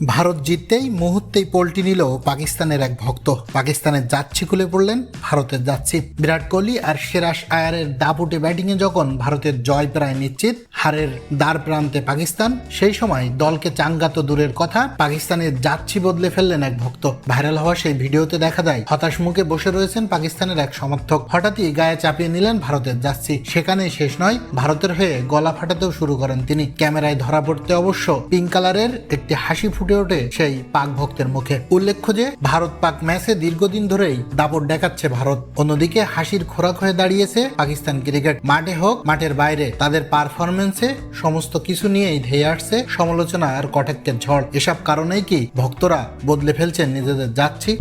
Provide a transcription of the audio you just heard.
ভারত জিততেই মুহূর্তেই পল্টি নিল পাকিস্তানের এক ভক্ত। পাকিস্তানের যাচ্ছি খুলে পড়লেন ভারতের যাচ্ছি বিরাট কোহলি আর সিরাজ আয়ারের দাপুটে ব্যাটিংয়ে যখন ভারতের জয় প্রায় নিশ্চিত, হারের দ্বার প্রান্তে পাকিস্তান, সেই সময় দলকে চাঙ্গা তো দূরের কথা পাকিস্তানের যাচ্ছি বদলে ফেললেন এক ভক্ত। ভাইরাল হওয়া সেই ভিডিওতে দেখা যায়, হতাশ মুখে বসে রয়েছেন পাকিস্তানের এক সমর্থক। হঠাৎই গায়ে চাপিয়ে নিলেন ভারতের যাচ্ছি সেখানে শেষ নয়, ভারতের হয়ে গলা ফাটাতেও শুরু করেন তিনি। ক্যামেরায় ধরা পড়তে অবশ্য পিঙ্ক কালারের একটি হাসি ফুটে ওঠে সেই পাক ভক্তের মুখে। উল্লেখ্য যে, ভারত পাক ম্যাচে দীর্ঘদিন ধরেই দাপট দেখাচ্ছে ভারত। অন্যদিকে হাসির খোরাক হয়ে দাঁড়িয়েছে পাকিস্তান ক্রিকেট। মাঠে হোক, মাঠের বাইরে, তাদের পারফরমেন্সে সমস্ত কিছু নিয়েই ধেয়ে আসছে সমালোচনা আর কটাক্ষের ঝড়। এসব কারণেই কি ভক্তরা বদলে ফেলছেন নিজেদের যাচ্ছি